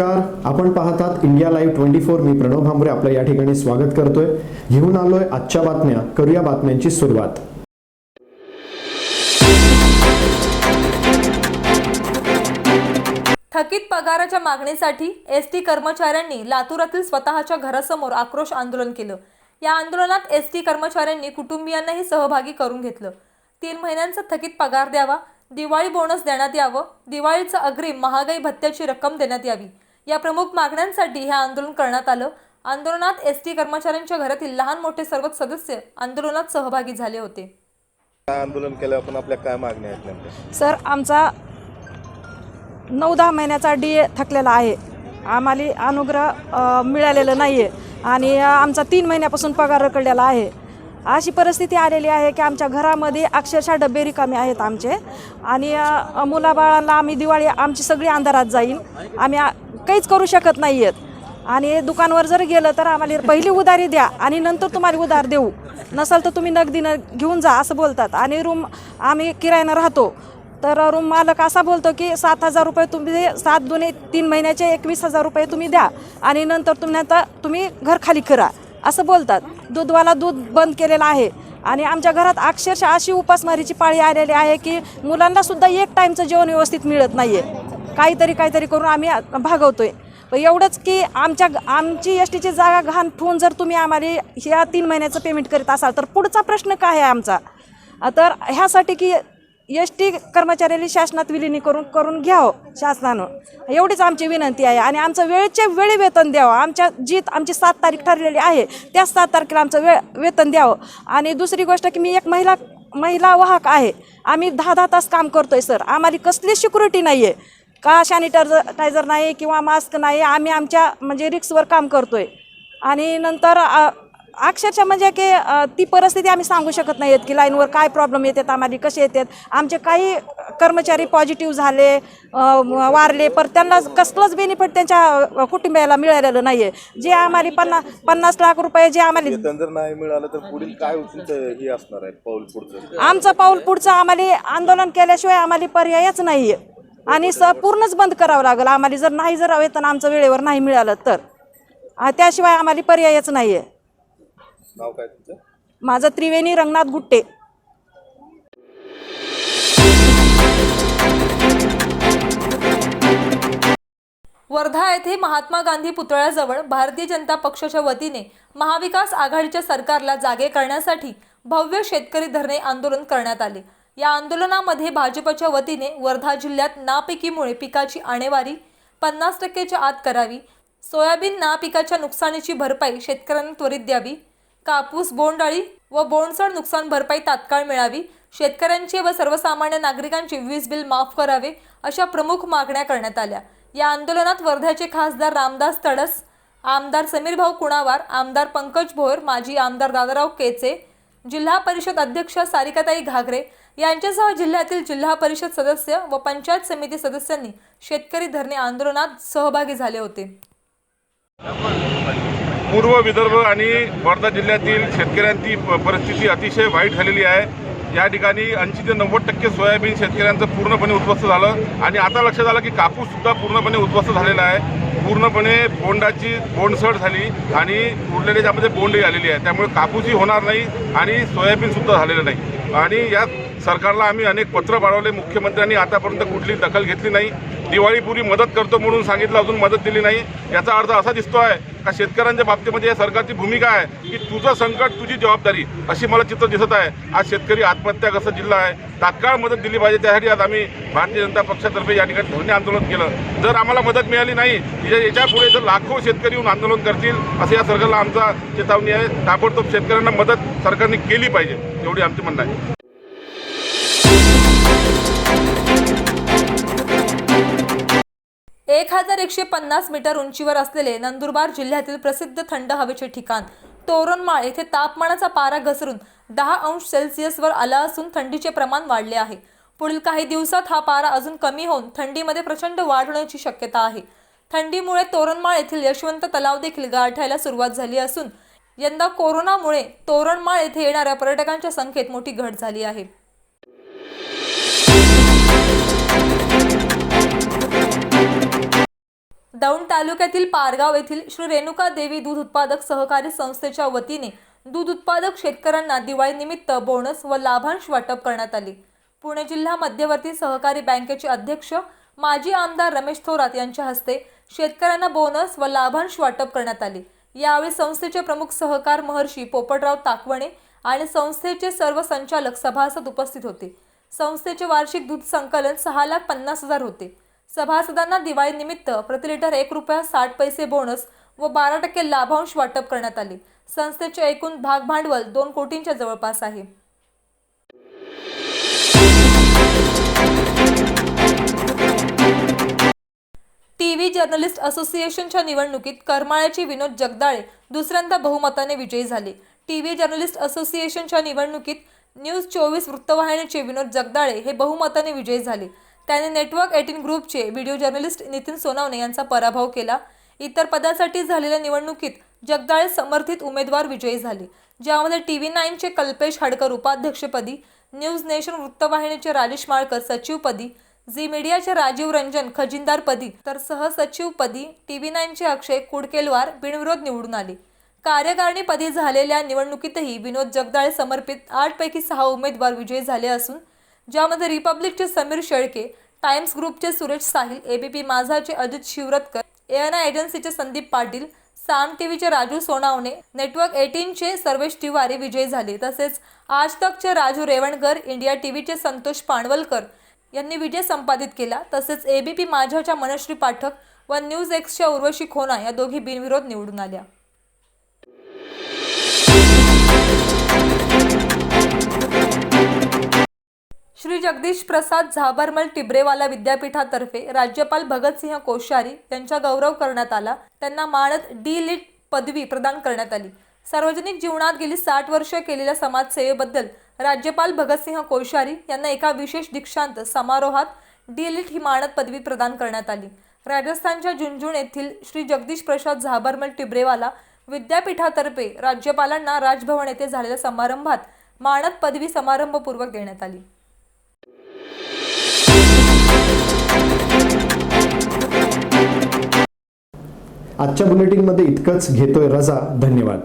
नमस्कार. आपण पाहतात इंडिया लाईव्ह ट्वेंटी फोर. मी प्रणव भांबरे आपलं या ठिकाणी स्वागत करतोय. घेऊन आलोय आजच्या बातम्या करूया बातम्यांची सुरुवात. थकीत पगाराच्या मागणीसाठी एसटी कर्मचाऱ्यांनी लातूरातील स्वतःच्या घरासमोर आक्रोश आंदोलन केलं. या आंदोलनात एसटी कर्मचाऱ्यांनी कुटुंबियांनाही सहभागी करून घेतलं. तीन महिन्यांचा थकीत पगार द्यावा दिवाळी बोनस देण्यात यावं दिवाळीचं अग्रिम महागाई भत्त्याची रक्कम देण्यात यावी. या प्रमुख मागण्यांसाठी हे आंदोलन करण्यात आलं. आंदोलनात एस टी कर्मचाऱ्यांच्या घरातील लहान मोठे सर्वच सदस्य आंदोलनात सहभागी झाले होते. काय आंदोलन केलं? आपण आपल्या काय मागण्या आहेत नेमक्या? सर आमचा नऊ दहा महिन्याचा डी ए थकलेला आहे. आम्हाला अनुग्रह अ, मिळालेलं नाही आहे आणि अ, आमचा तीन महिन्यापासून पगार रखडलेला आहे. अशी परिस्थिती आलेली आहे की आमच्या घरामध्ये अक्षरशः डबे रिकामे आहेत आमचे. आणि अ, मुलाबाळांना आम्ही दिवाळी आमची सगळी अंधारात जाईल आम्ही आ- काहीच करू शकत नाही आहेत आणि दुकानवर जर गेलं तर आम्हाला पहिली उधारी द्या आणि नंतर तुम्हाला उधार देऊ. नसाल तर तुम्ही नगदीनं घेऊन जा असं बोलतात. आणि रूम आम्ही किरायानं राहतो. तर रूम मालक असा बोलतो की सात हजार रुपये तुम्ही सात दोन्ही तीन महिन्याचे एकवीस हजार रुपये तुम्ही द्या. आणि नंतर तुम्ही आता तुम्ही घर खाली करा. असं बोलतात. दूधवाला दूध बंद केलेलं आहे. आणि आमच्या घरात अक्षरशः अशी उपासमारीची पाळी आलेली आहे की मुलांना सुद्धा एक टाईमचं जेवण व्यवस्थित मिळत नाही आहे काहीतरी काहीतरी करून आम्ही भागवतोय. पण एवढंच की आमच्या आमची एस टीची जागा घाण ठेवून जर तुम्ही आम्हाला ह्या तीन महिन्याचं पेमेंट करीत असाल तर पुढचा प्रश्न काय आहे आमचा? तर ह्यासाठी की एस टी कर्मचाऱ्यांनी शासनात विलिनी करून करून घ्यावं शासनानं. एवढीच आमची विनंती आहे. आणि आमचं वेळेचे वेळी वेतन द्यावं. आमच्या जी आमची सात तारीख ठरलेली आहे त्या सात तारखेला आमचं वेळ वेतन द्यावं. आणि दुसरी गोष्ट की मी एक महिला महिला वाहक आहे. आम्ही दहा दहा तास काम करतोय सर. आम्हाला कसली सिक्युरिटी नाही आहे का सॅनिटायझर नाही किंवा मास्क नाही? आम्ही आमच्या म्हणजे रिक्सवर काम करतोय. आणि नंतर अक्षरशः म्हणजे की ती परिस्थिती आम्ही सांगू शकत नाही आहेत की लाईनवर काय प्रॉब्लेम येतात आम्हाला कसे येतात? आमचे काही कर्मचारी पॉझिटिव्ह झाले वारले पर त्यांना कसलंच बेनिफिट त्यांच्या कुटुंबियाला मिळालेलं नाही आहे जे आम्हाला पन्नास पन्नास लाख रुपये जे आम्हाला नाही मिळालं तर पुढील काय हे असणार आहे पाऊल पुढचं? आमचं पाऊल पुढचं आम्हाला आंदोलन केल्याशिवाय आम्हाला पर्यायच नाही आहे आणि स पूर्णच बंद करावं लागेल. आम्हाला जर नाही जर वेतन आमचं वेळेवर नाही मिळालं तर. त्याशिवाय आम्हाला पर्यायच नाही आहे नाव काय तुमचं? माझं त्रिवेणी रंगनाथ गुट्टे. वर्धा येथे महात्मा गांधी पुतळ्याजवळ भारतीय जनता पक्षाच्या वतीने महाविकास आघाडीच्या सरकारला जागे करण्यासाठी भव्य शेतकरी धरणे आंदोलन करण्यात आले. या आंदोलनामध्ये भाजपच्या वतीने वर्धा जिल्ह्यात नापिकीमुळे पिकाची आणेवारी पन्नास टक्केच्या आत करावी सोयाबीन नापिकाच्या नुकसानीची भरपाई शेतकऱ्यांना त्वरित द्यावी कापूस बोंडाळी व बोंडसड नुकसान भरपाई तात्काळ मिळावी शेतकऱ्यांचे व सर्वसामान्य नागरिकांचे वीज बिल माफ करावे अशा प्रमुख मागण्या करण्यात आल्या. या आंदोलनात वर्ध्याचे खासदार रामदास तडस आमदार समीरभाऊ कुणावार आमदार पंकज भोयर माजी आमदार दादाराव केचे जिल्हा परिषद अध्यक्ष सारिकाताई घागरे यांच्यासह जिल्ह्यातील जिल्हा परिषद सदस्य व पंचायत समिती सदस्यांनी शेतकरी धरणे आंदोलनात सहभागी झाले होते. पूर्व विदर्भ आणि वर्धा जिल्ह्यातील शेतकऱ्यांची परिस्थिती अतिशय वाईट झालेली आहे. या ठिकाणी ऐंशी ते नव्वद टक्के सोयाबीन शेतकऱ्यांचं पूर्णपणे उद्ध्वस्त झालं आणि आता लक्षात आलं की कापूससुद्धा पूर्णपणे उद्ध्वस्त झालेला आहे. पूर्णपणे बोंडाची बोंडसड झाली आणि उरलेले त्यामध्ये बोंडही आलेली आहे. त्यामुळे कापूसही होणार नाही आणि सोयाबीनसुद्धा झालेलं नाही. आणि या सरकारला आम्ही अनेक पत्र पाठवले. मुख्यमंत्र्यांनी आतापर्यंत कुठली दखल घेतली नाही. दिवाळीपूर्वी मदत करतो म्हणून सांगितलं अजून मदत दिली नाही. याचा अर्थ असा दिसतो आहे का शेतकऱ्यांच्या बाबतीमध्ये या सरकारची भूमिका आहे की तुझं संकट तुझी जबाबदारी अशी मला चित्र दिसत आहे. आज शेतकरी आत्महत्याग्रस्त जिल्हा आहे. तात्काळ मदत दिली पाहिजे. त्यासाठी आज आम्ही भारतीय जनता पक्षातर्फे या ठिकाणी धरणे आंदोलन केलं. जर आम्हाला मदत मिळाली नाही याच्यापुढे याच्यापुढे जर लाखो शेतकरी येऊन आंदोलन करतील असं या सरकारला आमचा चेतावणी आहे. ताबडतोब शेतकऱ्यांना मदत सरकारने केली पाहिजे. एवढी आमची म्हणणं आहे. एक हजार एकशे पन्नास मीटर उंचीवर असलेले नंदुरबार जिल्ह्यातील प्रसिद्ध थंड हवेचे ठिकाण तोरणमाळ येथे तापमानाचा पारा घसरून दहा अंश सेल्सिअसवर आला असून थंडीचे प्रमाण वाढले आहे. पुढील काही दिवसात हा पारा अजून कमी होऊन थंडीमध्ये प्रचंड वाढ होण्याची शक्यता आहे. थंडीमुळे तोरणमाळ येथील यशवंत तलाव देखील गारठायला सुरुवात झाली असून यंदा कोरोनामुळे तोरणमाळ येथे येणाऱ्या पर्यटकांच्या संख्येत मोठी घट झाली आहे. दौंड तालुक्यातील पारगाव येथील श्री रेणुका देवी दूध उत्पादक सहकारी संस्थेच्या वतीने दूध उत्पादक शेतकऱ्यांना दिवाळीनिमित्त बोनस व लाभांश वाटप करण्यात आले. पुणे जिल्हा मध्यवर्ती सहकारी बँकेचे अध्यक्ष माजी आमदार रमेश थोरात यांच्या हस्ते शेतकऱ्यांना बोनस व लाभांश वाटप करण्यात आले. यावेळी संस्थेचे प्रमुख सहकार महर्षी पोपटराव ताकवणे आणि संस्थेचे सर्व संचालक सभासद उपस्थित होते. संस्थेचे वार्षिक दूध संकलन सहा लाख पन्नास हजार होते. सभासदांना दिवाळीनिमित्त प्रति लिटर एक रुपया साठ पैसे बोनस व बारा टक्के लाभांश वाटप करण्यात आले. संस्थेचे एकूण भाग भांडवल दोन कोटींच्या जवळपास आहे. टीव्ही जर्नलिस्ट असोसिएशनच्या निवडणुकीत करमाळ्याचे विनोद जगदाळे दुसऱ्यांदा बहुमताने विजयी झाले. टीव्ही जर्नलिस्ट असोसिएशनच्या निवडणुकीत न्यूज चोवीस वृत्तवाहिनीचे विनोद जगदाळे हे बहुमताने विजयी झाले. त्याने नेटवर्क एटीन ग्रुपचे व्हिडिओ जर्नलिस्ट नितीन सोनावणे यांचा पराभव केला. इतर पदासाठी झालेल्या निवडणुकीत जगदाळे समर्थित उमेदवार विजयी झाले. ज्यामध्ये टीव्ही नाईनचे कल्पेश हडकर उपाध्यक्षपदी न्यूज नेशन वृत्तवाहिनीचे राजेश माळकर सचिवपदी झी मीडियाचे राजीव रंजन खजिनदारपदी तर सहसचिवपदी टीव्ही नाईनचे अक्षय कुडकेलवार बिनविरोध निवडून आले. कार्यकारिणीपदी झालेल्या निवडणुकीतही विनोद जगदाळे समर्पित आठपैकी सहा उमेदवार विजयी झाले असून ज्यामध्ये रिपब्लिकचे समीर शेळके टाइम्स ग्रुपचे सुरेश साहिल एबीपी माझाचे अजित शिवरतकर एएनआय एजन्सीचे संदीप पाटील साम टीव्हीचे राजू सोनावणे नेटवर्क एटीनचे सर्वेश तिवारी विजयी झाले. तसेच आज तकचे राजू रेवणकर इंडिया टीव्हीचे संतोष पाणवलकर यांनी विजय संपादित केला. तसेच एबीपी माझ्याच्या मनश्री पाठक व न्यूज एक्सच्या उर्वशी खोना या दोघी बिनविरोध निवडून आल्या. श्री जगदीश प्रसाद झाबरमल टिब्रेवाला विद्यापीठातर्फे राज्यपाल भगतसिंह कोश्यारी यांचा गौरव करण्यात आला. त्यांना मानद डी. लिट. पदवी प्रदान करण्यात आली. सार्वजनिक जीवनात गेली साठ वर्ष केलेल्या समाजसेवेबद्दल राज्यपाल भगतसिंह कोश्यारी यांना एका विशेष दीक्षांत समारोहात डी. लिट. ही मानद पदवी प्रदान करण्यात आली. राजस्थानच्या झुंझुण येथील श्री जगदीश प्रसाद झाबरमल टिब्रेवाला विद्यापीठातर्फे राज्यपालांना राजभवन येथे झालेल्या समारंभात मानद पदवी समारंभपूर्वक देण्यात आली. आजच्या बुलेटिनमध्ये इतकंच. घेतोय रजा. धन्यवाद.